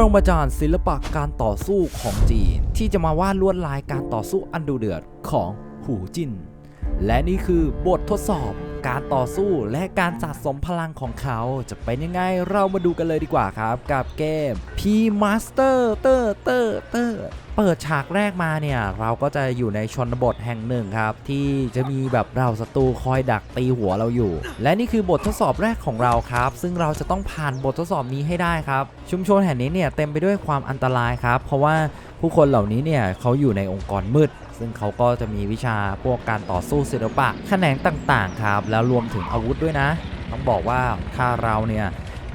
รมาจารย์ศิลปะการต่อสู้ของจีน ที่จะมาวาดลวดลายการต่อสู้อันดุเดือดของหูจิน และนี่คือบททดสอบ การต่อสู้และการสะสมพลังของเขาจะเป็นยังไงเรามาดูกันเลยดีกว่าครับ กับเกม P Master เตอร์เตอร์เตอร์เปิดฉากแรกมาเนี่ย เราก็จะอยู่ในชนบทแห่งหนึ่งครับ ที่จะมีแบบเราศัตรูคอยดักตีหัวเราอยู่ และนี่คือบททดสอบแรกของเราครับ ซึ่งเราจะต้องผ่านบททดสอบนี้ให้ได้ครับ ชุมชนแห่งนี้เนี่ยเต็มไปด้วยความอันตรายครับ เพราะว่าผู้คนเหล่านี้เนี่ยเขาอยู่ในองค์กรมืด ซึ่งเขาก็จะมีวิชาพวกการต่อสู้ศิลปะแขนงต่างๆครับแล้วรวมถึงอาวุธด้วยนะ ต้องบอกว่าถ้าเราเนี่ย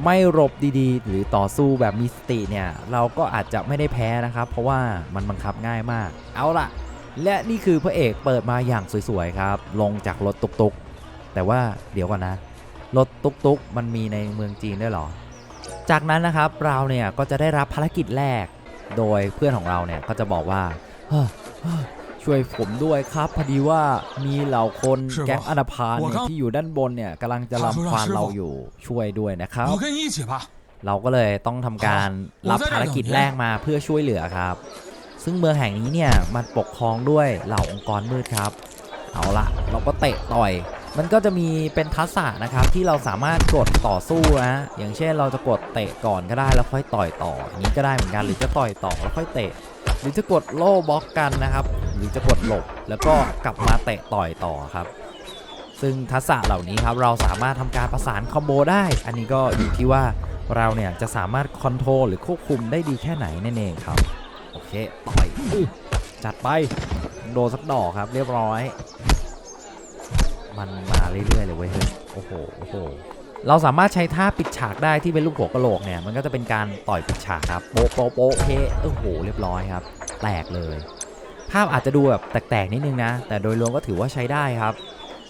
ไม่หลบดีๆ หรือต่อสู้แบบมีสติเนี่ย เราก็อาจจะไม่ได้แพ้นะครับ เพราะว่ามันบังคับง่ายมาก เอาล่ะ และนี่คือพระเอกเปิดมาอย่างสวยๆครับ ลงจากรถตุกๆ แต่ว่าเดี๋ยวก่อนนะ รถตุกๆ มันมีในเมืองจีนด้วยหรอ จากนั้นนะครับเราเนี่ยก็จะได้รับภารกิจแรก โดยเพื่อนของเราเนี่ยก็จะบอกว่า ช่วยผมด้วยครับพอดีว่ามีเหล่าคนแก๊งอนาพานที่อยู่ด้านบนเนี่ยกำลังจะลำพานเราอยู่ช่วยด้วยนะครับเราก็เลยต้องทำการรับภารกิจแรกมาเพื่อช่วยเหลือครับ ซึ่งเมืองแห่งนี้เนี่ยมันปกครองด้วยเหล่าองค์กรมืดครับ เอาละเราก็เตะต่อย มันก็จะมีเป็นทักษะนะครับที่เราสามารถกดต่อสู้นะอย่างเช่นเราจะกดเตะก่อนก็ได้แล้วค่อยต่อยต่ออย่างนี้ก็ได้เหมือนกันหรือจะต่อยต่อแล้วค่อยเตะ หรือจะกดโล่บล็อกกันนะครับ หรือจะกดหลบ แล้วก็กลับมาเตะต่อยต่อครับ ซึ่งทักษะเหล่านี้ครับเราสามารถทำการประสานคอมโบได้ อันนี้ก็อยู่ที่ว่าเราเนี่ยจะสามารถคอนโทรลหรือควบคุมได้ดีแค่ไหนนั่นเองครับ โอเคต่อยจัดไปโดนสักดอกครับเรียบร้อย มันมาเรื่อยๆเลยเว้ยเฮ้ยโอ้โหโอ้โหเราสามารถใช้ท่าปิดฉากได้ที่เป็นลูกหัวกะโหลกเนี่ยมันก็จะเป็นการต่อยปิดฉากครับโป๊ะโป๊ะโป๊ะเพโอ้โหเรียบร้อยครับ แตกเลย ภาพอาจจะดูแบบแตกๆนิดนึงนะ แต่โดยรวมก็ถือว่าใช้ได้ครับ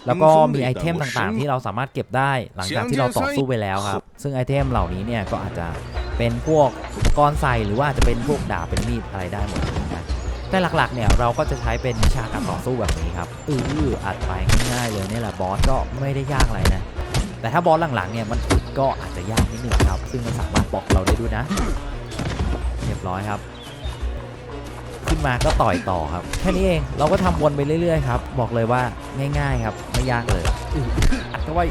แล้วก็มีไอเทมต่างๆ ที่เราสามารถเก็บได้หลังจากที่เราต่อสู้ไปแล้วครับ ซึ่งไอเทมเหล่านี้เนี่ยก็อาจจะเป็นพวกอุปกรณ์ใส่หรือว่าอาจจะเป็นพวกดาบเป็นมีดอะไรได้หมดเลยนะแต่หลักๆ เนี่ยเราก็จะใช้เป็นวิชาการต่อสู้แบบนี้ครับอืออัดไปง่ายๆเลยเนี่ยแหละบอสก็ไม่ได้ยากอะไรนะ แต่ถ้าบอสหลังๆเนี่ยมันอึดก็อาจจะยากนิดนึงครับ ซึ่งมันสามารถบอกเราได้ด้วยนะ เรียบร้อยครับขึ้ นมาก็ต่อยต่อครับแค่นี้เองเราก็ทำวนไปเรื่อยๆครับบอกเลยว่าง่าย ๆ ครับไม่ยากเลยอัดเข้าไว้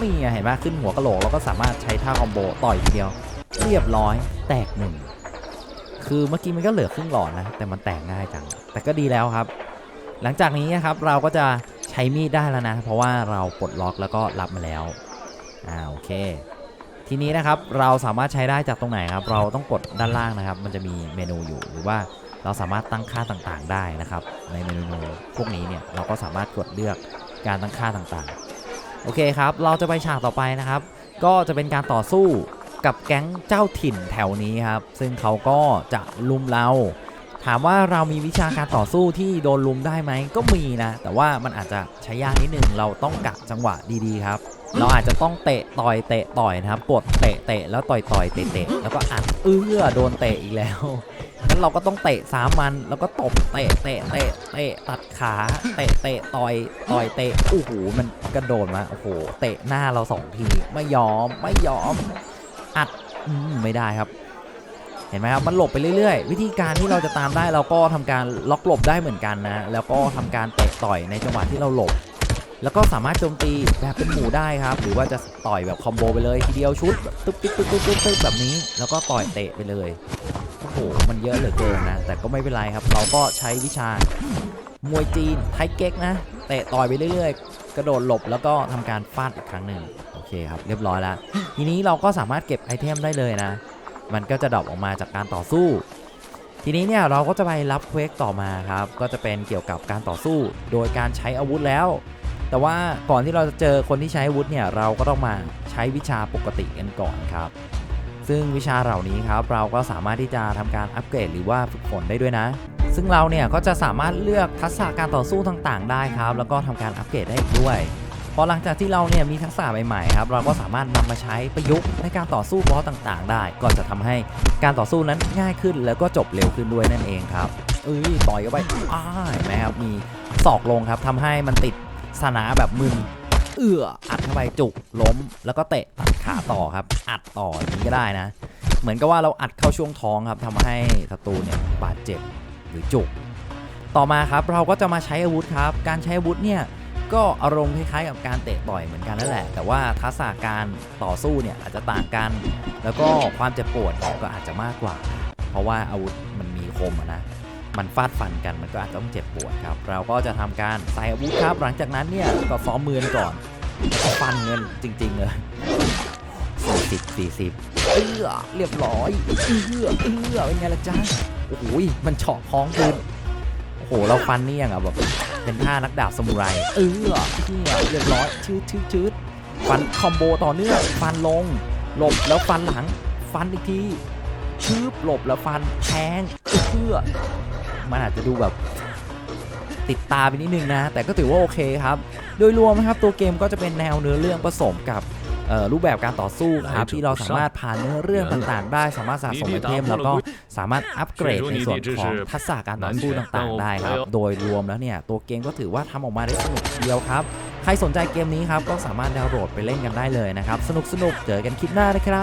นี่เห็นไหมขึ้นหัวกะโหลกเราก็สามารถใช้ท่าคอมโบต่อยทีเดียว เรียบร้อยแตกหนึ่งคือเมื่อกี้มันก็เหลือครึ่งหลอดนะแต่มันแตกง่ายจังแต่ก็ดีแล้วครับ หลังจากนี้นะครับเราก็จะใช้มีดได้แล้วนะ เพราะว่าเราปลดล็อกแล้วก็รับมาแล้วอ่าโอเค ทีนี้นะครับเราสามารถใช้ได้จากตรงไหนครับ เราต้องกดด้านล่างนะครับ มันจะมีเมนูอยู่หรือว่า เราสามารถตั้งค่าต่างๆได้นะครับ ในเมนูพวกนี้เนี่ยเราก็สามารถกดเลือกการตั้งค่าต่างๆ โอเคครับ เราจะไปฉากต่อไปนะครับ ก็จะเป็นการต่อสู้กับแก๊งเจ้าถิ่นแถวนี้ครับ ซึ่งเขาก็จะลุมเรา ถามว่าเรามีวิชาการต่อสู้ที่โดนลุมได้ไหมก็มีนะ แต่ว่ามันอาจจะใช้ยากนิดนึงเราต้องกะจังหวะดีๆครับ เราอาจจะต้องเตะต่อยเตะต่อยนะครับกดเตะเตะแล้วต่อยต่อยเตะเตะแล้วก็อัดเอื้อโดนเตะอีกแล้วงั้นเราก็ต้องเตะสามมันแล้วก็ตบเตะเตะเตะเตะตัดขาเตะเตะต่อยต่อยเตะโอ้โหมันกระโดดมาโอ้โหเตะหน้าเราสองทีไม่ยอมไม่ยอมอัดอืไม่ได้ครับ เห็นไหมครับมันหลบไปเรื่อยๆ วิธีการที่เราจะตามได้เราก็ทำการล็อกหลบได้เหมือนกันนะแล้วก็ทำการเตะต่อยในจังหวะที่เราหลบ แล้วก็สามารถโจมตีแบบเป็นหมู่ได้ครับ หรือว่าจะต่อยแบบคอมโบไปเลยทีเดียวชุดตึ๊บตึ๊บตึ๊บตึ๊บตึ๊บแบบนี้ แล้วก็ต่อยเตะไปเลยโอ้โหมันเยอะเหลือเกินนะ แต่ก็ไม่เป็นไรครับ เราก็ใช้วิชามวยจีนไทเก๊กนะเตะต่อยไปเรื่อยๆ กระโดดหลบแล้วก็ทำการฟาดอีกครั้งหนึ่งโอเคครับ เรียบร้อยแล้ว ทีนี้เราก็สามารถเก็บไอเทมได้เลยนะ มันก็จะดรอปออกมาจากการต่อสู้ ทีนี้เนี่ยเราก็จะไปรับเควสต่อมาครับ ก็จะเป็นเกี่ยวกับการต่อสู้ โดยการใช้อาวุธแล้ว แต่ว่าก่อนที่เราจะเจอคนที่ใช้วุธเนี่ยเราก็ต้องมาใช้วิชาปกติกันก่อนครับ ซึ่งวิชาเหล่านี้ครับเราก็สามารถที่จะทำการอัปเกรดหรือว่าฝึกฝนได้ด้วยนะ ซึ่งเราเนี่ยก็จะสามารถเลือกทักษะการต่อสู้ต่างๆ ได้ครับ แล้วก็ทำการอัปเกรดได้อีกด้วยพอหลังจากที่เราเนี่ยมีทักษะใหม่ๆครับเราก็สามารถนำมาใช้ประยุกต์ในการต่อสู้บอสต่างๆ ได้ ก็จะทำให้การต่อสู้นั้นง่ายขึ้น แล้วก็จบเร็วขึ้นด้วยนั่นเองครับเอ้ยต่อยเข้าไปอ้าเห็นไหมครับมีศอกลงครับทำให้มันติด สนาแบบมึนเอื้ออัดเข้าไปจุกล้ม แล้วก็เตะตัดขาต่อครับ อัดต่ออย่างนี้ก็ได้นะ เหมือนกับว่าเราอัดเข้าช่วงท้องครับทำให้ศัตรูเนี่ยบาดเจ็บหรือจุก ต่อมาครับเราก็จะมาใช้อาวุธครับ การใช้อาวุธเนี่ยก็อารมณ์คล้ายๆกับการเตะต่อยเหมือนกันนั่นแหละ แต่ว่าทักษะการต่อสู้เนี่ยอาจจะต่างกัน แล้วก็ความเจ็บปวดเนี่ยก็อาจจะมากกว่า เพราะว่าอาวุธมันมีคมนะ มันฟาดฟันกันมันก็อาจจะต้องเจ็บปวดครับ เราก็จะทำการใส่อาวุธครับ หลังจากนั้นเนี่ยก็ซ้อมมือกันก่อนแล้วก็ฟันเงินจริงๆเลยสี่สิบสี่สิบเอื้อเรียบร้อยเอื้อเอื้อเป็นไงล่ะจ๊ะโอ้โหมันเฉาะท้องคืนโอ้โหเราฟันนี่ยังอะแบบเป็นท่านักดาบสมุไรเอื้อเอื้อเรียบร้อยชืดชืดชืดฟันคอมโบต่อเนื่องฟันลงหลบแล้วฟันหลัง ฟันอีกทีชืบหลบแล้วฟันแทงเอื้อ มันอาจจะดูแบบติดตาไปนิดนึงนะ แต่ก็ถือว่าโอเคครับ โดยรวมนะครับตัวเกมก็จะเป็นแนวเนื้อเรื่องผสมกับเอ่อรูปแบบการต่อสู้ครับที่เราสามารถผ่านเนื้อเรื่องต่างๆ ได้สามารถสะสมไอเทมแล้วก็สามารถอัปเกรดในส่วนของทักษะการต่อสู้ต่างๆ ได้ครับ โดยรวมแล้วเนี่ยตัวเกมก็ถือว่าทำออกมาได้สนุกทีเดียวครับ ใครสนใจเกมนี้ครับก็สามารถดาวน์โหลดไปเล่นกันได้เลยนะครับ สนุกๆเจอกันคลิปหน้านะครับ